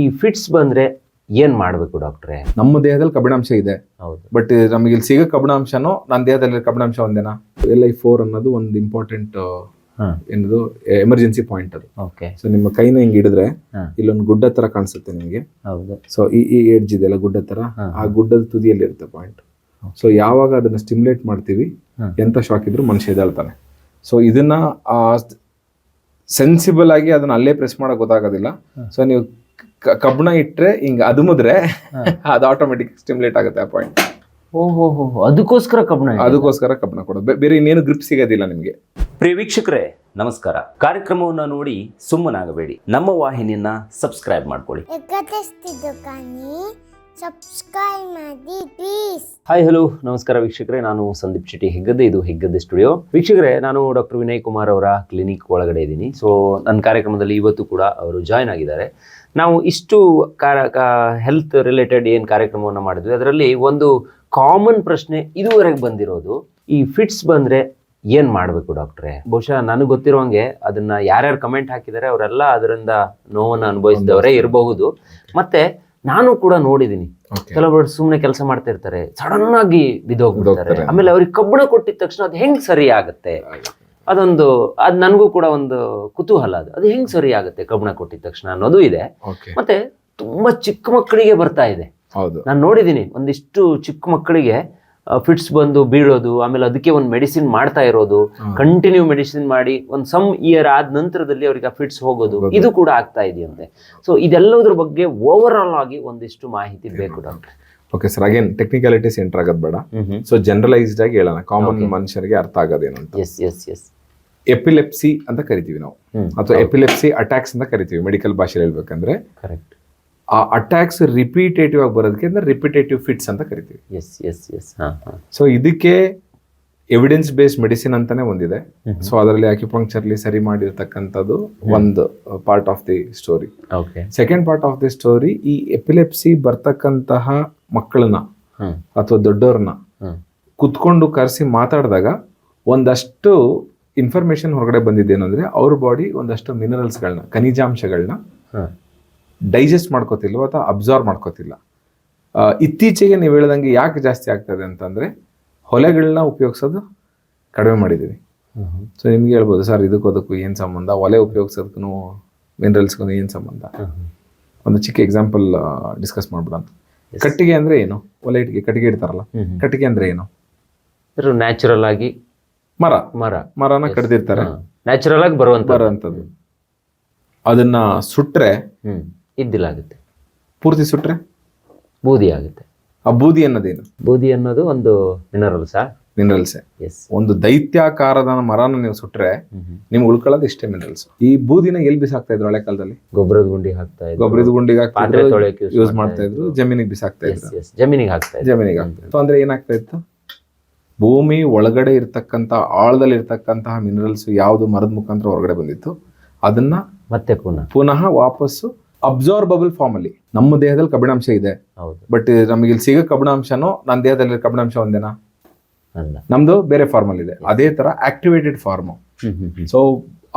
ಈ ಫಿಟ್ಸ್ ಬಂದ್ರೆ ಏನ್ ಮಾಡಬೇಕು ಡಾಕ್ಟ್ರೆ ನಮ್ಮ ದೇಹದಲ್ಲಿ ಕಬ್ಬಿಣಾಂಶ ಇದೆ. ಹೌದು. ಬಟ್ ನಮಗೆ ಇಲ್ಲಿ ಸಿಗೋ ಕಬ್ಬಿಣಾಂಶನೂ ನನ್ನ ದೇಹದಲ್ಲಿ ಕಬ್ಬಿಣಾಂಶ ಒಂದೇನಾ? ಎಲ್ ಐ ಫೋರ್ ಅನ್ನೋದು ಒಂದು ಇಂಪಾರ್ಟೆಂಟ್ ಏನದು ಎಮರ್ಜೆನ್ಸಿ ಪಾಯಿಂಟ್ ಅದು. ಓಕೆ ಸೊ ನಿಮ್ಮ ಕೈನ ಹಿಂಗೆ ಹಿಡಿದ್ರೆ. ಇಲ್ಲೊಂದು ಗುಡ್ಡ ತರ ಕಾಣಿಸುತ್ತೆ ನಿಮಗೆ. ಹೌದು. ಸೊ ಈ ಈ ಏಡ್ಜ್ ಇದೆಯಲ್ಲ ಗುಡ್ಡ ತರ. ಆ ಗುಡ್ಡದ ತುದಿಯಲ್ಲಿ ಇರುತ್ತೆ ಪಾಯಿಂಟ್ ಸೊ ಯಾವಾಗ ಅದನ್ನ ಸ್ಟಿಮ್ಯುಲೇಟ್ ಮಾಡ್ತೀವಿ. ಎಂತ ಶಾಕ್ ಇದ್ರೂ ಮನುಷ್ಯ ಎದ್ದೇಳ್ತಾನೆ. ಸೊ ಇದನ್ನ ಸೆನ್ಸಿಬಲ್ ಆಗಿ ಅದನ್ನ ಅಲ್ಲೇ ಪ್ರೆಸ್ ಮಾಡಕ್ ಗೊತ್ತಾಗೋದಿಲ್ಲ. ಸೊ ನೀವು ಕಬ್ಬಣ ಇಟ್ರೆ ಅದು ಮುದ್ರೆ ಅದು ಆಟೋಮೆಟಿಕ್ ಸ್ಟಿಮ್ಯುಲೇಟ್ ಆಗುತ್ತೆ ಆ ಪಾಯಿಂಟ್ ಓಹೋ ಅದಕ್ಕೋಸ್ಕರ ಕಬ್ಬಣ ಅದಕ್ಕೋಸ್ಕರ ಕಬ್ಬಣ ಕೊಡೋದು. ಬೇರೆ ಇನ್ನೇನು ಗ್ರಿಪ್ ಸಿಗೋದಿಲ್ಲ ನಿಮಗೆ. ಪ್ರಿಯ ವೀಕ್ಷಕರೇ ನಮಸ್ಕಾರ. ಕಾರ್ಯಕ್ರಮವನ್ನು ನೋಡಿ ಸುಮ್ಮನಾಗಬೇಡಿ. ನಮ್ಮ ವಾಹಿನಿಯನ್ನ ಸಬ್ಸ್ಕ್ರೈಬ್ ಮಾಡ್ಕೊಳ್ಳಿ. ಸಬ್ಸ್ಕ್ರೈಬ್ ಮಾಡಿ ಪ್ಲೀಸ್ ಹಾಯ್ ಹಲೋ ನಮಸ್ಕಾರ ವೀಕ್ಷಕರೇ ನಾನು ಸಂದೀಪ್ ಶೆಟ್ಟಿ ಹೆಗ್ಗದ್ದೆ. ಇದು ಹೆಗ್ಗದ್ದೆ ಸ್ಟುಡಿಯೋ ವೀಕ್ಷಕರೇ ನಾನು ಡಾಕ್ಟರ್ ವಿನಯ್ ಕುಮಾರ್ ಅವರ ಕ್ಲಿನಿಕ್ ಒಳಗಡೆ ಇದ್ದೀನಿ. ಸೊ ನನ್ನ ಕಾರ್ಯಕ್ರಮದಲ್ಲಿ ಇವತ್ತು ಕೂಡ ಅವರು ಜಾಯ್ನ್ ಆಗಿದ್ದಾರೆ. ನಾವು ಇಷ್ಟು ಹೆಲ್ತ್ ರಿಲೇಟೆಡ್ ಏನು ಕಾರ್ಯಕ್ರಮವನ್ನು ಮಾಡಿದ್ವಿ. ಅದರಲ್ಲಿ ಒಂದು ಕಾಮನ್ ಪ್ರಶ್ನೆ ಇದುವರೆಗೆ ಬಂದಿರೋದು ಈ ಫಿಟ್ಸ್ ಬಂದ್ರೆ ಏನ್ ಮಾಡಬೇಕು ಡಾಕ್ಟ್ರೆ ಬಹುಶಃ ನನಗೆ ಗೊತ್ತಿರೋಂಗೆ ಅದನ್ನ ಯಾರ್ಯಾರು ಕಮೆಂಟ್ ಹಾಕಿದ್ದಾರೆ ಅವರೆಲ್ಲ ಅದರಿಂದ ನೋವನ್ನು ಅನುಭವಿಸಿದವರೇ ಇರಬಹುದು. ಮತ್ತೆ ನಾನು ಕೂಡ ನೋಡಿದ್ದೀನಿ ಕೆಲವರು ಸುಮ್ಮನೆ ಕೆಲಸ ಮಾಡ್ತಾ ಇರ್ತಾರೆ ಸಡನ್ ಆಗಿ ಬಿದ್ದೋಗ್ಬಿಡ್ತಾರೆ. ಆಮೇಲೆ ಅವ್ರಿಗೆ ಕಬ್ಬಣ ಕೊಟ್ಟಿದ ತಕ್ಷಣ ಅದು ಹೆಂಗ್ ಸರಿ ಆಗುತ್ತೆ. ಅದೊಂದು ಅದು ನನಗೂ ಕೂಡ ಒಂದು ಕುತೂಹಲ ಅದು. ಅದು ಹೆಂಗ್ ಸರಿ ಆಗುತ್ತೆ ಕಬ್ಬಣ ಕೊಟ್ಟಿದ ತಕ್ಷಣ ಅನ್ನೋದು ಇದೆ. ಮತ್ತೆ ತುಂಬಾ ಚಿಕ್ಕ ಮಕ್ಕಳಿಗೆ ಬರ್ತಾ ಇದೆ. ಹೌದು. ನಾನು ನೋಡಿದೀನಿ ಒಂದಿಷ್ಟು ಚಿಕ್ಕ ಮಕ್ಕಳಿಗೆ ಫಿಟ್ಸ್ ಬಂದು ಬೀಳೋದು ಆಮೇಲೆ ಅದಕ್ಕೆ ಒಂದು ಮೆಡಿಸಿನ್ ಮಾಡ್ತಾ ಇರೋದು. ಕಂಟಿನ್ಯೂ ಮೆಡಿಸಿನ್ ಮಾಡಿ ಒಂದು ಸಮ್ ಇಯರ್ ಆದ ನಂತರದಲ್ಲಿ ಅವರಿಗೆ ಫಿಟ್ಸ್ ಹೋಗೋದು. ಇದು ಕೂಡ ಆಗ್ತಾ ಇದೆಯಂತೆ. ಸೊ ಇದೆಲ್ಲದ್ರ ಬಗ್ಗೆ ಓವರ್ ಆಲ್ ಆಗಿ ಒಂದಿಷ್ಟು ಮಾಹಿತಿ ಬೇಕು doctor. Okay sir again technicalities enter ಆಗೋದು ಬೇಡ. ಸೊ ಜನರಲೈಸ್ಡ್ ಆಗಿ ಹೇಳೋಣ. ಕಾಮನ್ ಮನುಷ್ಯರಿಗೆ ಅರ್ಥ ಆಗೋದೇನು ಎಸ್ ಎಸ್ ಎಸ್ ಎಪಿಲೆಪ್ಸಿ ಅಂತ ಕರಿತೀವಿ ನಾವು. ಅಥವಾ ಎಪಿಲೆಪ್ಸಿ ಅಟ್ಯಾಕ್ಸ್ ಅಂತ ಕರಿತೀವಿ ಮೆಡಿಕಲ್ ಭಾಷೆಯಲ್ಲಿ ಹೇಳ್ಬೇಕಂದ್ರೆ. ಕರೆಕ್ಟ್ ಆ ಅಟ್ಯಾಕ್ಸ್ ರಿಪೀಟೇಟಿವ್ ಆಗಿ ಬರೋದಕ್ಕೆ ಅಂದ್ರೆ ರಿಪಿಟೇಟಿವ್ ಫಿಟ್ಸ್ ಅಂತ ಕರಿತೀವಿ. ಎಸ್ ಎಸ್ ಎಸ್ ಸೊ ಇದಕ್ಕೆ ಎವಿಡೆನ್ಸ್ ಬೇಸ್ಡ್ ಮೆಡಿಸಿನ್ ಅಂತಾನೆ ಒಂದಿದೆ. ಸೊ ಅದರಲ್ಲಿ ಅಕ್ಯುಪಂಕ್ಚರ್ಲಿ ಸರಿ ಮಾಡಿರ್ತಕ್ಕಂಥದ್ದು ಒಂದು part of the story okay second part of the story ಈ ಎಪಿಲೆಪ್ಸಿ ಬರ್ತಕ್ಕಂತಹ ಮಕ್ಕಳನ್ನ ಅಥವಾ ದೊಡ್ಡವ್ರನ್ನ ಕುತ್ಕೊಂಡು ಕರೆಸಿ ಮಾತಾಡಿದಾಗ ಒಂದಷ್ಟು ಇನ್ಫಾರ್ಮೇಶನ್ ಹೊರಗಡೆ ಬಂದಿದ್ದೇನೆಂದ್ರೆ ಅವ್ರ ಬಾಡಿ ಒಂದಷ್ಟು ಮಿನರಲ್ಸ್ಗಳನ್ನ ಖನಿಜಾಂಶಗಳನ್ನ ಡೈಜೆಸ್ಟ್ ಮಾಡ್ಕೋತಿಲ್ಲ ಅಥವಾ ಅಬ್ಸಾರ್ವ್ ಮಾಡ್ಕೋತಿಲ್ಲ. ಇತ್ತೀಚೆಗೆ ನೀವು ಹೇಳ್ದಂಗೆ ಯಾಕೆ ಜಾಸ್ತಿ ಆಗ್ತದೆ ಅಂತಂದ್ರೆ ಹೊಲೆಗಳನ್ನ ಉಪಯೋಗಿಸೋದು ಕಡಿಮೆ ಮಾಡಿದ್ದೀವಿ. ಸೊ ನಿಮ್ಗೆ ಹೇಳ್ಬೋದು ಸರ್ ಇದಕ್ಕೂ ಅದಕ್ಕೂ ಏನು ಸಂಬಂಧ? ಒಲೆ ಉಪಯೋಗಿಸೋದಕ್ಕೂ ಮಿನರಲ್ಸ್ಗೂ ಏನು ಸಂಬಂಧ? ಒಂದು ಚಿಕ್ಕ ಎಕ್ಸಾಂಪಲ್ ಡಿಸ್ಕಸ್ ಮಾಡ್ಬಿಡೋಣ. ಕಟ್ಟಿಗೆ ಅಂದ್ರೆ ಏನು? ಒಲೆ ಇಟ್ಟಿಗೆ ಕಟ್ಟಿಗೆ ಇಡ್ತಾರಲ್ಲ? ಕಟ್ಟಿಗೆ ಅಂದ್ರೆ ಏನು? ನ್ಯಾಚುರಲ್ ಆಗಿ ಮರ. ಮರ. ಮರನ ಕಡ್ದಿರ್ತಾರೆ. ನ್ಯಾಚುರಲ್ ಆಗಿ ಬರುವಂತ ಬರೋಂಥದ್ದು ಅದನ್ನ ಸುಟ್ರೆ ಇದ್ದಿಲ್ಲ ಆಗುತ್ತೆ. ಪೂರ್ತಿ ಸುಟ್ರೆ? ಬೂದಿ ಆಗುತ್ತೆ. ಆ ಬೂದಿ ಅನ್ನೋದೇನು? ಬೂದಿ ಅನ್ನೋದು ಒಂದು ಮಿನರಲ್ಸ್ ಮಿನರಲ್ಸ್ ಎಸ್ ಒಂದು ದೈತ್ಯಾಕಾರದ ಮರನ ನೀವು ಸುಟ್ರೆ ನಿಮ್ಗೆ ಉಳ್ಕೊಳ್ಳೋದು ಇಷ್ಟೇ ಮಿನರಲ್ಸ್ ಈ ಬೂದಿನ ಎಲ್ಲಿ ಬಿಸಾಕ್ತಾ ಇದ್ರು ಹಳೆ ಕಾಲದಲ್ಲಿ? ಗೊಬ್ಬರದ ಗುಂಡಿ ಹಾಕ್ತಾ ಇದ್ರು. ಗೊಬ್ಬರದ ಗುಂಡಿಗೆ ಪಾತ್ರೆ ತೊಳೆಯಕ್ಕೆ ಯೂಸ್ ಮಾಡ್ತಾ ಇದ್ರು ಜಮೀನಿಗೆ ಬಿಸಾಕ್ತಾ ಇದ್ರು. ಜಮೀನಿಗೆ ಹಾಕ್ತಾ ಜಮೀನಿಗೆ ಹಾಕ್ತಾ ಇತ್ತು ಅಂದ್ರೆ ಏನಾಗ್ತಾ ಇತ್ತು? ಭೂಮಿ ಒಳಗಡೆ ಇರ್ತಕ್ಕಂಥ ಆಳದಲ್ಲಿ ಇರ್ತಕ್ಕಂತಹ ಮಿನರಲ್ಸ್ ಯಾವುದು ಮರದ ಮುಖಾಂತರ ಹೊರಗಡೆ ಬಂದಿತ್ತು ಅದನ್ನ ಮತ್ತೆ ಪುನಃ? ಪುನಃ ವಾಪಸ್ಸು ಅಬ್ಸಾರ್ಬಬಲ್ ಫಾರ್ಮ್ ಅಲ್ಲಿ. ನಮ್ಮ ದೇಹದಲ್ಲಿ ಕಬ್ಬಿಣಾಂಶ ಇದೆ. ಹೌದು. ಬಟ್ ನಮಗೆ ಇಲ್ಲಿ ಸಿಗೋ ಕಬ್ಬಿಣಾಂಶನೂ ನನ್ನ ದೇಹದಲ್ಲಿ ಕಬ್ಬಿಣಾಂಶ ಒಂದೇನಾ? ನಮ್ದು ಬೇರೆ ಫಾರ್ಮ್ ಅಲ್ಲಿ ಇದೆ. ಅದೇ ತರ ಆಕ್ಟಿವೇಟೆಡ್ ಫಾರ್ಮ್ ಸೊ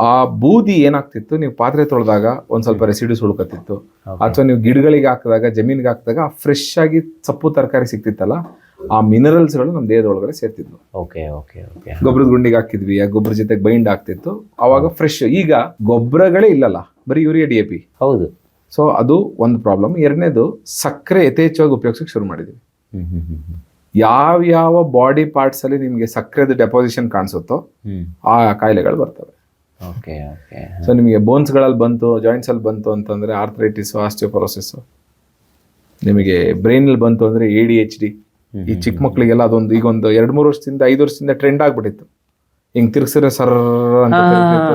ಆ ಬೂದಿ ಏನಾಗ್ತಿತ್ತು ನೀವು ಪಾತ್ರೆ ತೊಳೆದಾಗ ಒಂದ್ ಸ್ವಲ್ಪ ರೆಸಿಡ್ಯೂಸ್ ಉಳ್ಕತ್ತಿತ್ತು ಅಥವಾ ನೀವು ಗಿಡಗಳಿಗೆ ಹಾಕಿದಾಗ ಜಮೀನಿಗೆ ಹಾಕಿದಾಗ ಫ್ರೆಶ್ ಆಗಿ ಸೊಪ್ಪು ತರಕಾರಿ ಸಿಕ್ತಿತ್ತಲ್ಲ ಆ ಮಿನರಲ್ಸ್ಗಳು ನಮ್ಮ ದೇಹದ ಒಳಗಡೆ ಸೇರ್ತಿದ್ವು. ಓಕೆ ಓಕೆ ಓಕೆ ಗೊಬ್ಬರದ ಗುಂಡಿಗೆ ಹಾಕಿದ್ವಿ ಆ ಗೊಬ್ಬರ ಜೊತೆಗೆ ಬೈಂಡ್ ಆಗ್ತಿತ್ತು. ಅವಾಗ ಫ್ರೆಶ್ ಈಗ ಗೊಬ್ಬರಗಳೇ ಇಲ್ಲಲ್ಲ ಬರೀ ಯೂರಿಯಾ ಡಿ ಎ ಪಿ ಹೌದು. ಸೊ ಅದು ಒಂದು ಪ್ರಾಬ್ಲಮ್ ಎರಡನೇದು ಸಕ್ಕರೆ ಯಥೇಚ್ಛವಾಗಿ ಉಪಯೋಗಿಸಕ್ಕೆ ಶುರು ಮಾಡಿದ್ವಿ. ಯಾವ ಯಾವ ಬಾಡಿ ಪಾರ್ಟ್ಸ್ ಅಲ್ಲಿ ನಿಮಗೆ ಸಕ್ಕರೆದ ಡೆಪಾಸಿಷನ್ ಕಾಣಿಸುತ್ತೋ ಆ ಕಾಯಿಲೆಗಳು ಬರ್ತವೆ. ಓಕೆ ಓಕೆ ಸೊ ನಿಮಗೆ ಬೋನ್ಸ್ಗಳಲ್ಲಿ ಬಂತು ಜಾಯಿಂಟ್ಸ್ ಅಲ್ಲಿ ಬಂತು ಅಂತಂದ್ರೆ ಆರ್ಥರೈಟಿಸ್ ಆಸ್ಟಿಯೋಪರೋಸಿಸ್ ನಿಮಗೆ ಬ್ರೈನಲ್ಲಿ ಬಂತು ಅಂದ್ರೆ ಎ ಡಿ ಎಚ್ ಡಿ ಈ ಚಿಕ್ಕ ಮಕ್ಕಳಿಗೆಲ್ಲ ಅದೊಂದು ಈಗ ಒಂದು ಎರಡು ಮೂರು ವರ್ಷದಿಂದ ಐದು ವರ್ಷದಿಂದ ಟ್ರೆಂಡ್ ಆಗ್ಬಿಟ್ಟಿತ್ತು. ಹಿಂಗ್ ತಿರ್ಗ್ಸಿದ್ರೆ ಸರ್.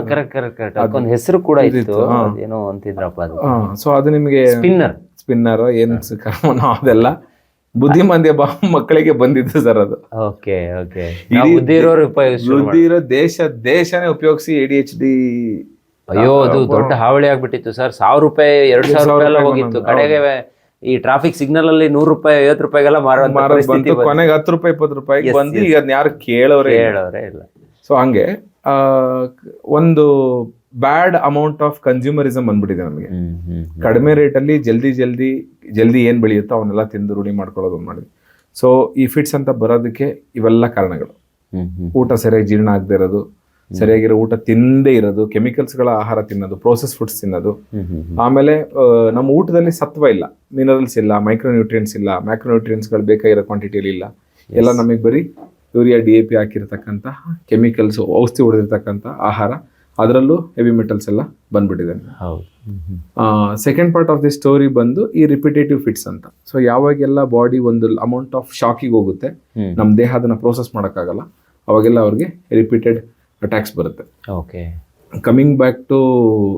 ಕರೆಕ್ಟ್ ಕರೆಕ್ಟ್ ಕರೆಕ್ಟ್ ಅದಕ್ಕೊಂದು ಹೆಸರು ಕೂಡ ಇತ್ತು. ಏನೋ ಅಂತಿದ್ರಪ್ಪ ಅದು. ಸೊ ಅದು ನಿಮಗೆ ಸ್ಪಿನ್ನರ್ ಸ್ಪಿನ್ನರ್ ಏನ್ ಕರ್ಮನೋ ಅದೆಲ್ಲ. ಬುದ್ಧಿಮಾಂದ್ಯ ಬಾ ಮಕ್ಕಳಿಗೆ ಬಂದಿದ್ದು ಸರ್ ಅದು. Okay okay. ಬುದ್ಧಿ ಇರೋರು ಉಪಯೋಗಿಸ್ ಬುದ್ಧಿ ಇರೋ ದೇಶ ದೇಶನೇ ಉಪಯೋಗಿಸಿ ಎ ಡಿ ಎಚ್ ಡಿ ಅಯ್ಯೋ ಅದು ದೊಡ್ಡ ಹಾವಳಿ ಆಗ್ಬಿಟ್ಟಿತ್ತು ಸರ್. ಸಾವಿರ ರೂಪಾಯಿ ಎರಡ್ ಸಾವಿರ ರೂಪಾಯಿ ಎಲ್ಲ ಹೋಗಿತ್ತು ಕಡೆಗೆ ಈ ಟ್ರಾಫಿಕ್ ಸಿಗ್ನಲ್ ಅಲ್ಲಿ ನೂರು ರೂಪಾಯಿ ಐವತ್ತು ರೂಪಾಯಿಗೆಲ್ಲ ಬಂತು. ಕೊನೆಗೆ ಹತ್ತು ರೂಪಾಯಿ ಇಪ್ಪತ್ತು ರೂಪಾಯಿ ಬಂದು ಈಗ ಯಾರು ಕೇಳೋರೆ ಹೇಳೋರೆ ಇಲ್ಲ. ಸೊ ಹಂಗೆ ಆ, ಒಂದು ಬ್ಯಾಡ್ ಅಮೌಂಟ್ ಆಫ್ ಕನ್ಸ್ಯೂಮರಿಸಮ್ ಬಂದ್ಬಿಟ್ಟಿದೆ ನಮಗೆ. ಕಡಿಮೆ ರೇಟಲ್ಲಿ ಜಲ್ದಿ ಜಲ್ದಿ ಜಲ್ದಿ ಏನು ಬೆಳೆಯುತ್ತೋ ಅವನ್ನೆಲ್ಲ ತಿಂದು ರೂಢಿ ಮಾಡ್ಕೊಳ್ಳೋದು ಮಾಡಿದ್ವಿ. ಸೊ ಈ ಫಿಟ್ಸ್ ಅಂತ ಬರೋದಕ್ಕೆ ಇವೆಲ್ಲ ಕಾರಣಗಳು. ಊಟ ಸರಿಯಾಗಿ ಜೀರ್ಣ ಆಗದೆ ಇರೋದು. ಸರಿಯಾಗಿರೋ ಊಟ ತಿಂದೇ ಇರೋದು ಕೆಮಿಕಲ್ಸ್ಗಳ ಆಹಾರ ತಿನ್ನೋದು ಪ್ರೋಸೆಸ್ ಫುಡ್ಸ್ ತಿನ್ನೋದು. ಆಮೇಲೆ ನಮ್ಮ ಊಟದಲ್ಲಿ ಸತ್ವ ಇಲ್ಲ. ಮಿನರಲ್ಸ್ ಇಲ್ಲ ಮೈಕ್ರೋನ್ಯೂಟ್ರಿಯನ್ಸ್ ಇಲ್ಲ ಮ್ಯಾಕ್ರೋನ್ಯೂಟ್ರಿಯೆಂಟ್ಸ್ಗಳು ಬೇಕಾಗಿರೋ ಕ್ವಾಂಟಿಟಿಯಲ್ಲಿ ಇಲ್ಲ. ಎಲ್ಲ ನಮಗೆ ಬರೀ ಯೂರಿಯಾ ಡಿ ಎ ಪಿ ಹಾಕಿರ್ತಕ್ಕಂಥ ಕೆಮಿಕಲ್ಸ್ ಔಷಧಿ ಹೊಡೆದಿರ್ತಕ್ಕಂಥ ಆಹಾರ. ಅದರಲ್ಲೂ ಹೆವಿ ಮೆಟಲ್ಸ್ ಎಲ್ಲ ಬಂದ್ಬಿಟ್ಟಿದೆ. Second part of the story ಬಂದು ಈ ರಿಪಿಟೇಟಿವ್ ಫಿಟ್ಸ್ ಅಂತ. ಸೊ ಯಾವಾಗೆಲ್ಲ ಬಾಡಿ ಒಂದು ಅಮೌಂಟ್ ಆಫ್ ಶಾಕಿಗೆ ಹೋಗುತ್ತೆ. ನಮ್ಮ ದೇಹ ಅದನ್ನು ಪ್ರೋಸೆಸ್ ಮಾಡೋಕ್ಕಾಗಲ್ಲ. ಅವಾಗೆಲ್ಲ ಅವ್ರಿಗೆ ರಿಪೀಟೆಡ್ ಅಟ್ಯಾಕ್ಸ್ ಬರುತ್ತೆ. ಓಕೆ ಕಮಿಂಗ್ ಬ್ಯಾಕ್ ಟು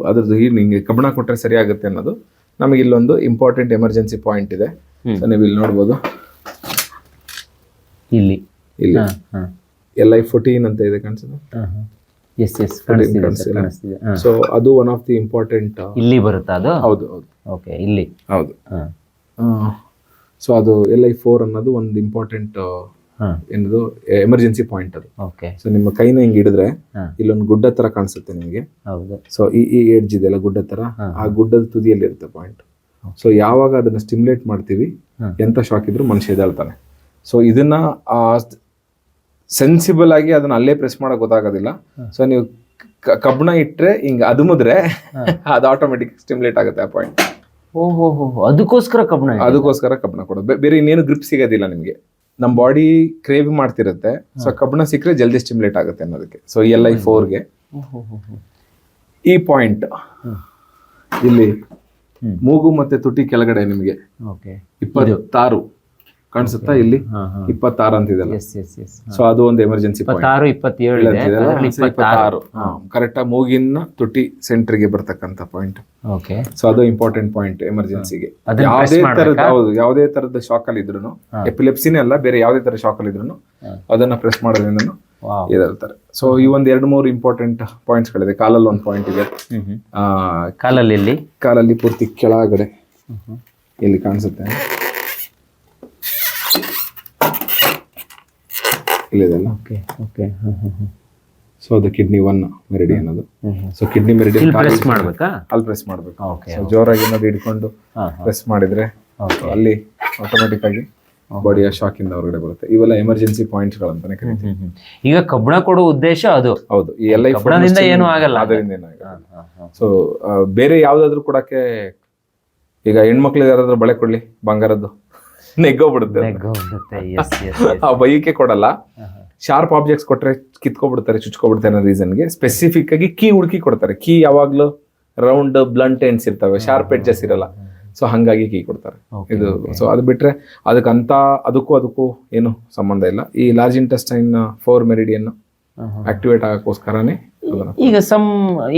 ಅದ್ರದ್ದು ಈ ನಿಂಗೆ ಕಬ್ಬಣ ಕೊಟ್ಟರೆ ಸರಿ ಆಗುತ್ತೆ ಅನ್ನೋದು ನಮಗೆ ಇಲ್ಲೊಂದು ಇಂಪಾರ್ಟೆಂಟ್ ಎಮರ್ಜೆನ್ಸಿ ಪಾಯಿಂಟ್ ಇದೆ. ಸೊ ನೀವು ಇಲ್ಲಿ ನೋಡ್ಬೋದು. ಇಲ್ಲಿ. ಇಲ್ಲಿ. ಎಲ್ ಐ ಫೋರ್ಟೀನ್ ಅಂತ ಇದೆ ಕಾಣಿಸುತ್ತೆ? Yes yes. ಸೊ ಅದು ಒನ್ ಆಫ್ ದಿ ಇಂಪಾರ್ಟೆಂಟ್ ಇಲ್ಲಿ ಬರುತ್ತೆ ಅದು? ಹೌದು ಹೌದು. ಓಕೆ ಇಲ್ಲಿ. ಹೌದು. ಸೊ ಅದು ಎಲ್ ಐ ಫೋರ್ ಅನ್ನೋದು ಒಂದು ಇಂಪಾರ್ಟೆಂಟ್ ಏನದು ಎಮರ್ಜೆನ್ಸಿ ಪಾಯಿಂಟ್ ಅದು. ಓಕೆ ಸೊ ನಿಮ್ಮ ಕೈನ ಹಿಂಗೆ ಹಿಡಿದ್ರೆ ಇಲ್ಲೊಂದು ಗುಡ್ಡ ತರ ಕಾಣಿಸುತ್ತೆ ನಿಮಗೆ. ಹೌದು. ಸೊ ಈ ಈ ಏಡ್ಜ್ ಇದೆಯಲ್ಲ ಗುಡ್ಡ ತರ ಆ ಗುಡ್ಡದ ತುದಿಯಲ್ಲಿ ಇರುತ್ತೆ ಪಾಯಿಂಟ್ ಸೊ ಯಾವಾಗ ಅದನ್ನ ಸ್ಟಿಮ್ಯುಲೇಟ್ ಮಾಡ್ತೀವಿ. ಎಂತ ಶಾಕ್ ಇದ್ರು ಮನುಷ್ಯ ಎದ್ದೇಳ್ತಾನೆ. ಸೊ ಇದನ್ನ ಸೆನ್ಸಿಬಲ್ ಆಗಿ ಅದನ್ನ ಅಲ್ಲೇ ಪ್ರೆಸ್ ಮಾಡಕ್ ಗೊತ್ತಾಗೋದಿಲ್ಲ. ಸೊ ನೀವು ಕಬ್ಬಣ ಇಟ್ರೆ ಹಿಂಗ ಅದುಮಿದ್ರೆ ಅದು ಆಟೋಮೆಟಿಕ್ ಸ್ಟಿಮ್ಯುಲೇಟ್ ಆಗುತ್ತೆ ಆ ಪಾಯಿಂಟ್ ಓಹೋ ಅದಕ್ಕೋಸ್ಕರ ಕಬ್ಬಣ ಅದಕ್ಕೋಸ್ಕರ ಕಬ್ಬಣ ಕೊಡೋದು. ಬೇರೆ ಇನ್ನೇನು ಗ್ರಿಪ್ ಸಿಗೋದಿಲ್ಲ ನಿಮಗೆ. ನಮ್ಮ ಬಾಡಿ ಕ್ರೇವ್ ಮಾಡ್ತಿರುತ್ತೆ. ಸೊ ಕಬ್ಬಣ ಸಿಕ್ಕರೆ ಜಲ್ದಿ ಸ್ಟಿಮ್ಯುಲೇಟ್ ಆಗುತ್ತೆ ಅನ್ನೋದಕ್ಕೆ. ಸೊ ಎಲ್ ಐ ಫೋರ್ಗೆ. ಈ ಪಾಯಿಂಟ್ ಇಲ್ಲಿ ಮೂಗು ಮತ್ತೆ ತುಟಿ ಕೆಳಗಡೆ ನಿಮಗೆ. ಓಕೆ ಇಪ್ಪತ್ತಾರು. ಕಾಣಿಸುತ್ತಾ ಇಲ್ಲಿ? ಇಪ್ಪತ್ತಾರು ಅಂತಿದೆಲ್ಲ. ಸೊ ಅದು ಒಂದು ಎಮರ್ಜೆನ್ಸಿ ಇಪ್ಪತ್ತಾರು ಇಪ್ಪತ್ತೇಳು ಇಪ್ಪತ್ತಾರು ಕರೆಕ್ಟ್ ಕರೆಕ್ಟ್ ಮೂಗಿನ ತುಟಿ ಸೆಂಟ್ರಿಗೆ ಬರ್ತಕ್ಕಂಥ ಪಾಯಿಂಟ್ ಓಕೆ ಸೊ ಅದು ಇಂಪಾರ್ಟೆಂಟ್ ಪಾಯಿಂಟ್ ಎಮರ್ಜೆನ್ಸಿಗೆ ಯಾವುದೇ ತರದ ಹೌದು ಯಾವುದೇ ತರದ ಶಾಕ್ ಅಲ್ಲಿ ಇದ್ರು ಎಪಿಲೆಪ್ಸಿನೇ ಅಲ್ಲ ಬೇರೆ ಯಾವುದೇ ತರ ಶಾಕ್ ಅಲ್ಲಿ ಇದ್ರು ಅದನ್ನ ಪ್ರೆಸ್ ಮಾಡೋದ್ರಿಂದ ಇದಾರೆ ಇದಿರ್ತಾರೆ ಸೊ ಈ ಒಂದ್ ಎರಡು ಮೂರು ಇಂಪಾರ್ಟೆಂಟ್ ಪಾಯಿಂಟ್ಸ್ ಗಳಿದೆ. ಕಾಲಲ್ಲಿ ಒಂದು ಪಾಯಿಂಟ್ ಇದೆ. ಕಾಲಲ್ಲಿ ಕಾಲಲ್ಲಿ ಪೂರ್ತಿ ಕೆಳಗಡೆ. ಇಲ್ಲಿ ಕಾಣಿಸುತ್ತೆ. ಇಲ್ಲಿದೆಲ್ಲ ಓಕೆ ಓಕೆ ಸೊ ಅದು ಕಿಡ್ನಿ ಒನ್ ಮೆರಿಡಿ ಅನ್ನೋದು ಸೊ ಕಿಡ್ನಿ ಮೆರಿಡಿ ಪ್ರೆಸ್ ಮಾಡ್ಬೇಕಾ? ಅಲ್ಲಿ ಪ್ರೆಸ್ ಮಾಡಬೇಕು. ಓಕೆ ಸೊ ಜೋರಾಗಿ ಏನಾದ್ರು ಹಿಡ್ಕೊಂಡು ಪ್ರೆಸ್ ಮಾಡಿದ್ರೆ ಅಲ್ಲಿ ಆಟೋಮೆಟಿಕ್ ಆಗಿ ಬಾಡಿಯ ಶಾಕ್ ಇಂದ ಹೊರಗಡೆ ಬರುತ್ತೆ. ಇವೆಲ್ಲ ಎಮರ್ಜೆನ್ಸಿ ಪಾಯಿಂಟ್ಸ್ ಗಳಂತಾನೆ ಹ್ಮ್. ಈಗ ಕಬ್ಬಣ ಕೊಡೋ ಉದ್ದೇಶ ಅದು. ಹೌದು. ಈ ಎಲ್ಲ ಕಬ್ಬಣದಿಂದ ಏನು ಆಗಲ್ಲ. ಅದರಿಂದ ಸೊ ಬೇರೆ ಯಾವ್ದಾದ್ರು ಕೊಡಕ್ಕೆ ಈಗ ಹೆಣ್ಮಕ್ಳಿಗೆ ಯಾರಾದ್ರೂ ಬಳೆ ಕೊಡ್ಲಿ ಬಂಗಾರದ್ದು? ನೆಗ್ಗೋಗ್ಬಿಡುತ್ತೆ ಎಸ್ ಎಸ್ ಆ ಬೈಕೆ ಕೊಡಲ್ಲ. ಶಾರ್ಪ್ ಆಬ್ಜೆಕ್ಟ್ಸ್ ಕೊಟ್ರೆ ಕಿತ್ಕೊಬಿಡ್ತಾರೆ ಚುಚ್ಕೊಬಿಡ್ತಾರೆ ಅನ್ನೋ ರೀಸನ್ಗೆ ಸ್ಪೆಸಿಫಿಕ್ ಆಗಿ ಕೀ ಹುಡುಕಿ ಕೊಡ್ತಾರೆ. ಕೀ ಯಾವಾಗ್ಲೂ ರೌಂಡ್ ಬ್ಲಂಟ್ ಎಂಡ್ಸ್ ಇರ್ತವೆ ಶಾರ್ಪ್ ಎಡ್ಜಸ್ ಇರಲ್ಲ. ಸೊ ಹಂಗಾಗಿ ಕೀ ಕೊಡ್ತಾರೆ. ಇದು ಸೊ ಅದು ಬಿಟ್ರೆ ಅದಕ್ಕಂತ ಅದಕ್ಕೂ ಅದಕ್ಕೂ ಏನು ಸಂಬಂಧ ಇಲ್ಲ. ಈ large intestine four meridian activate ಆಗಕ್ಕೋಸ್ಕರನೇ ಈಗ ಸಮ್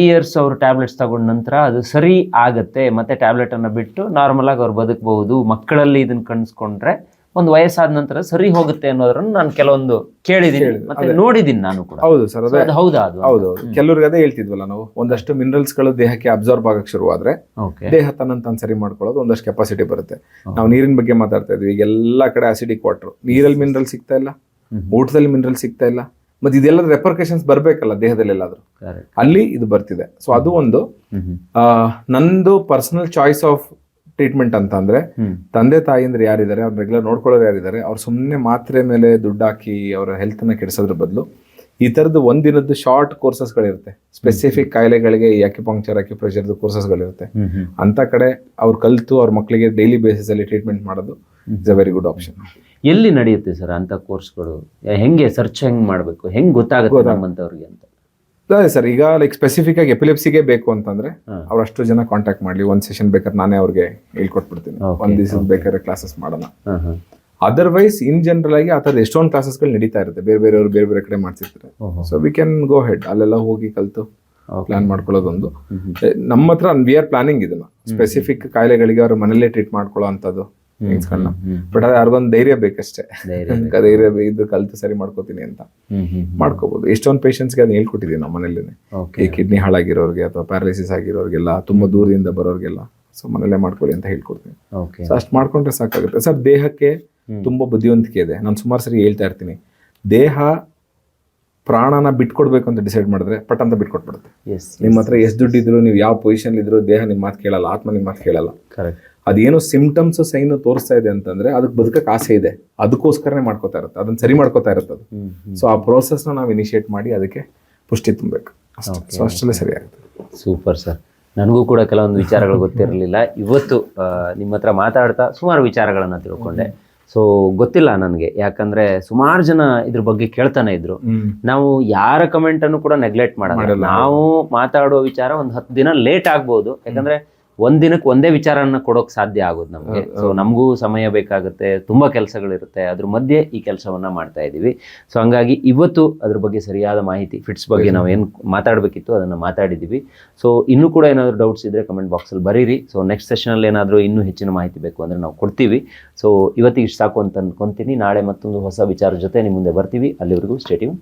ಇಯರ್ಸ್ ಅವರು ಟ್ಯಾಬ್ಲೆಟ್ಸ್ ತಗೊಂಡ ನಂತರ ಅದು ಸರಿ ಆಗತ್ತೆ ಮತ್ತೆ ಟ್ಯಾಬ್ಲೆಟ್ ಅನ್ನ ಬಿಟ್ಟು ನಾರ್ಮಲ್ ಆಗಿ ಅವ್ರು ಬದುಕಬಹುದು ಮಕ್ಕಳಲ್ಲಿ ಇದನ್ನ ಕಣಿಸ್ಕೊಂಡ್ರೆ ಒಂದು ವಯಸ್ಸಾದ ನಂತರ ಸರಿ ಹೋಗುತ್ತೆ ಅನ್ನೋದ್ರನ್ನ ನಾನು ಕೆಲವೊಂದು ಕೇಳಿದೀನಿ ಮತ್ತೆ ನೋಡಿದೀನಿ ನಾನು ಕೂಡ. ಹೌದು ಸರ್ ಅದೇ. ಹೌದಾ ಅದು ಹೌದು. ಕೆಲವ್ರಿಗೆ ಅದೇ ಹೇಳ್ತಿದ್ವಲ್ಲ ನಾವು ಒಂದಷ್ಟು ಮಿನರಲ್ಸ್ಗಳು ದೇಹಕ್ಕೆ ಅಬ್ಸಾರ್ಬ್ ಆಗಕ್ಕೆ ಶುರುವಾದ್ರೆ ಆದ್ರೆ ದೇಹ ತನ್ನ ತಾನು ಸರಿ ಮಾಡ್ಕೊಳ್ಳೋದು ಒಂದಷ್ಟು ಕೆಪಾಸಿಟಿ ಬರುತ್ತೆ. ನಾವು ನೀರಿನ ಬಗ್ಗೆ ಮಾತಾಡ್ತಾ ಇದ್ವಿ ಈಗ ಎಲ್ಲಾ ಕಡೆ ಆಸಿಡಿಕ್ ವಾಟರ್ ನೀರಲ್ಲಿ ಮಿನರಲ್ ಸಿಗ್ತಾ ಇಲ್ಲ ಊಟದಲ್ಲಿ ಮಿನರಲ್ ಸಿಗ್ತಾ ಇಲ್ಲ. ಮತ್ತೆ ಇದೆಲ್ಲ ರೆಪರ್ಕೇಶನ್ಸ್ ಬರಬೇಕಲ್ಲ ದೇಹದಲ್ಲಿ ಎಲ್ಲಾದ್ರೂ. ಅಲ್ಲಿ ಇದು ಬರ್ತಿದೆ. ಸೊ ಅದು ಒಂದು. ನಂದು ಪರ್ಸನಲ್ ಚಾಯ್ಸ್ ಆಫ್ ಟ್ರೀಟ್ಮೆಂಟ್ ಅಂತ ಅಂದ್ರೆ ತಂದೆ ತಂದೆ ತಾಯಿಂದ್ರೆ ಯಾರಿದ್ದಾರೆ ಅವ್ರು ರೆಗ್ಯುಲರ್ ನೋಡ್ಕೊಳ್ಳೋರು ಯಾರಿದ್ದಾರೆ ಅವ್ರು ಸುಮ್ಮನೆ ಮಾತ್ರೆ ಮೇಲೆ ದುಡ್ಡು ಹಾಕಿ ಅವರ ನ ಕೆಡಿಸೋದ್ರ ಬದಲು ಈ ಥರದ್ದು ಒಂದಿನದ್ದು ಶಾರ್ಟ್ ಕೋರ್ಸಸ್ಗಳಿರುತ್ತೆ ಸ್ಪೆಸಿಫಿಕ್ ಕಾಯಿಲೆಗಳಿಗೆ ಅಕ್ಯುಪಂಕ್ಚರ್ ಅಕ್ಯುಪ್ರೆಷರ್ದು ಕೋರ್ಸಸ್ಗಳಿರುತ್ತೆ ಕೋರ್ಸಸ್ ಗಳಿರುತ್ತೆ. ಅಂತ ಕಡೆ ಅವ್ರು ಕಲ್ತು ಅವ್ರ ಮಕ್ಕಳಿಗೆ ಡೈಲಿ ಬೇಸಿಸ್ ಅಲ್ಲಿ ಟ್ರೀಟ್ಮೆಂಟ್ ಮಾಡೋದು it's a very good option ಎಲ್ಲಿ ನಡೆಯುತ್ತೆ ಸರ್ ಅಂತ ಕೋರ್ಸ್ಗಳು? ಹೆಂಗೆ ಸರ್ಚ್ ಹೆಂಗ್ ಮಾಡ್ಬೇಕು? ಹೆಂಗ್ ಗೊತ್ತಾಗುತ್ತೆ ನಮ್ಮಂಥವ್ರಿಗೆ ಅಂತ? ಅದೇ ಸರ್ ಈಗ ಲೈಕ್ ಸ್ಪೆಸಿಫಿಕ್ ಆಗಿ ಎಪಿಲೆಪ್ಸಿಗೆ ಬೇಕು ಅಂತಂದ್ರೆ ಅವ್ರಷ್ಟು ಅವ್ರು ಅಷ್ಟು ಜನ ಕಾಂಟ್ಯಾಕ್ಟ್ ಮಾಡ್ಲಿ. ಒಂದ್ ಸೆಷನ್ ಬೇಕಾದ್ರೆ ನಾನೇ ಅವ್ರಿಗೆ ಹೇಳ್ಕೊಟ್ಬಿಡ್ತೀನಿ. ಒಂದು ದಿವಸ ಬೇಕಾದ್ರೆ ಕ್ಲಾಸಸ್ ಮಾಡೋಣ. ಅದರ್ವೈಸ್ ಇನ್ ಜನರಲ್ ಆಗಿ ಆ ಥರದ ಎಷ್ಟೊಂದು ಕ್ಲಾಸಸ್ಗಳು ನಡೀತಾ ಇರುತ್ತೆ. ಬೇರೆ ಬೇರೆಯವರು ಬೇರೆ ಬೇರೆ ಕಡೆ ಮಾಡ್ತಿರ್ತಾರೆ so we can go head ಅಲ್ಲೆಲ್ಲ ಹೋಗಿ ಕಲಿತು ಪ್ಲಾನ್ ಮಾಡ್ಕೊಳ್ಳೋದೊಂದು. ನಮ್ಮ ಹತ್ರ ವಿ ಆರ್ ಪ್ಲಾನಿಂಗ್ ಇದನ್ನ. ಸ್ಪೆಸಿಫಿಕ್ ಕಾಯಿಲೆಗಳಿಗೆ ಅವ್ರ ಮನೇಲೆ ಟ್ರೀಟ್ ಮಾಡ್ಕೊಳ್ಳೋ ಅಂಥದ್ದು. ಹ್ಮ್. ಬಟ್ ಅದೇ ಅದೊಂದು ಧೈರ್ಯ ಬೇಕಷ್ಟೇ. ಧೈರ್ಯ ಇದ್ದು ಇದು ಕಲ್ತು ಸರಿ ಮಾಡ್ಕೋತೀನಿ ಅಂತ ಹ್ಮ್ ಹ್ಮ್ ಮಾಡ್ಕೋಬಹುದು ಎಷ್ಟೊಂದು ಪೇಷಂಟ್ಸ್ಗೆ ಅದನ್ನ ಹೇಳ್ಕೊಟ್ಟಿದ್ದೀವಿ ನಮ್ಮ ಮನೇಲಿ ಈ ಕಿಡ್ನಿ ಹಾಳಾಗಿರೋರಿಗೆ ಅಥವಾ ಪ್ಯಾರಾಲಿಸಿಸ್ ಆಗಿರೋರಿಗೆಲ್ಲ ತುಂಬಾ ದೂರದಿಂದ ಬರೋರಿಗೆಲ್ಲ. ಸೊ ಮನೇಲೆ ಮಾಡ್ಕೊಳ್ಳಿ ಅಂತ ಹೇಳ್ಕೊಡ್ತೀನಿ. ಸೊ ಅಷ್ಟು ಮಾಡ್ಕೊಂಡ್ರೆ ಸಾಕಾಗುತ್ತೆ. ಸರ್ ದೇಹಕ್ಕೆ ತುಂಬಾ ಬುದ್ಧಿವಂತಿಕೆ ಇದೆ. ನಾನು ಸುಮಾರು ಸರಿ ಹೇಳ್ತಾ ಇರ್ತೀನಿ. ದೇಹ ಪ್ರಾಣನ ಬಿಟ್ಕೊಡ್ಬೇಕು ಅಂತ ಡಿಸೈಡ್ ಮಾಡಿದ್ರೆ ಪಟ್ ಅಂತ ಬಿಟ್ಕೊಟ್ಬಿಡುತ್ತೆ. ನಿಮ್ಮ ಹತ್ರ ಎಷ್ಟು ದುಡ್ಡು ಇದ್ರು ನೀವು ಯಾವ ಪೊಸಿಷನ್ ಇದ್ರು ದೇಹ ನಿಮ್ಮ ಮಾತು ಕೇಳಲ್ಲ ಆತ್ಮ ನಿಮ್ಮ ಮಾತು ಕೇಳಲ್ಲ. ಕರೆಕ್ಟ್ ಅದೇನೋ ಸಿಂಪ್ಟಮ್ಸ್ ಸೈನ್ ತೋರಿಸ್ತಾ ಇದೆ ಅಂತಂದ್ರೆ ಅದಕ್ಕೆ ಬದುಕಕ್ಕೆ ಆಸೆ ಇದೆ. ಅದಕ್ಕೋಸ್ಕರನೇ ಮಾಡ್ಕೋತಾ ಇರುತ್ತೆ. ಅದನ್ನ ಸರಿ ಮಾಡ್ಕೋತಾ ಇರುತ್ತೆ ಅದು. ಸೊ ಆ ಪ್ರೋಸೆಸ್ನ ನಾವು ಇನಿಷಿಯೇಟ್ ಮಾಡಿ ಅದಕ್ಕೆ ಪುಷ್ಟಿ ತುಂಬಬೇಕು. ಅಷ್ಟೇ. ಸೊ ಅಷ್ಟಲ್ಲೇ ಸರಿ ಆಗುತ್ತೆ. ಸೂಪರ್ ಸರ್ ನನಗೂ ಕೂಡ ಕೆಲವೊಂದು ವಿಚಾರಗಳು ಗೊತ್ತಿರಲಿಲ್ಲ. ಇವತ್ತು ನಿಮ್ಮ ಹತ್ರ ಮಾತಾಡ್ತಾ ಸುಮಾರು ವಿಚಾರಗಳನ್ನು ತಿಳ್ಕೊಂಡೆ. ಸೊ ಗೊತ್ತಿಲ್ಲ ನನಗೆ. ಯಾಕಂದ್ರೆ ಸುಮಾರು ಜನ ಇದ್ರ ಬಗ್ಗೆ ಕೇಳ್ತಾನೆ ಇದ್ರು. ನಾವು ಯಾರ ಕಮೆಂಟ್ ಅನ್ನು ಕೂಡ ನೆಗ್ಲೆಕ್ಟ್ ಮಾಡಲ್ಲ. ನಾವು ಮಾತಾಡುವ ವಿಚಾರ ಒಂದು ಹತ್ತು ದಿನ ಲೇಟ್ ಆಗ್ಬೋದು. ಯಾಕಂದ್ರೆ ಒಂದ್ ದಿನಕ್ಕೆ ಒಂದೇ ವಿಚಾರನ ಕೊಡೋಕ್ ಸಾಧ್ಯ ಆಗೋದು ನಮಗೆ. ಸೊ ನಮಗೂ ಸಮಯ ಬೇಕಾಗುತ್ತೆ ತುಂಬಾ ಕೆಲಸಗಳಿರುತ್ತೆ ಅದ್ರ ಮಧ್ಯೆ ಈ ಕೆಲಸವನ್ನ ಮಾಡ್ತಾ ಇದೀವಿ. ಸೊ ಹಂಗಾಗಿ ಇವತ್ತು ಅದ್ರ ಬಗ್ಗೆ ಸರಿಯಾದ ಮಾಹಿತಿ ಫಿಟ್ಸ್ ಬಗ್ಗೆ ನಾವು ಏನು ಮಾತಾಡಬೇಕಿತ್ತು ಅದನ್ನ ಮಾತಾಡಿದ್ದೀವಿ ಸೊ ಇನ್ನೂ ಕೂಡ ಏನಾದರೂ ಡೌಟ್ಸ್ ಇದ್ರೆ ಕಮೆಂಟ್ ಬಾಕ್ಸಲ್ಲಿ ಬರೀರಿ. ಸೊ ನೆಕ್ಸ್ಟ್ ಸೆಷನಲ್ಲಿ ಏನಾದರೂ ಇನ್ನೂ ಹೆಚ್ಚಿನ ಮಾಹಿತಿ ಬೇಕು ಅಂದ್ರೆ ನಾವು ಕೊಡ್ತೀವಿ. ಸೊ ಇವತ್ತಿಗೆ ಇಷ್ಟು ಸಾಕು ಅಂತ ಅನ್ಕೊಂತೀನಿ. ನಾಳೆ ಮತ್ತೊಂದು ಹೊಸ ವಿಚಾರ ಜೊತೆ ನಿಮ್ಮ ಮುಂದೆ ಬರ್ತೀವಿ. ಅಲ್ಲಿವರೆಗೂ ಸ್ಟೇಟಿವ್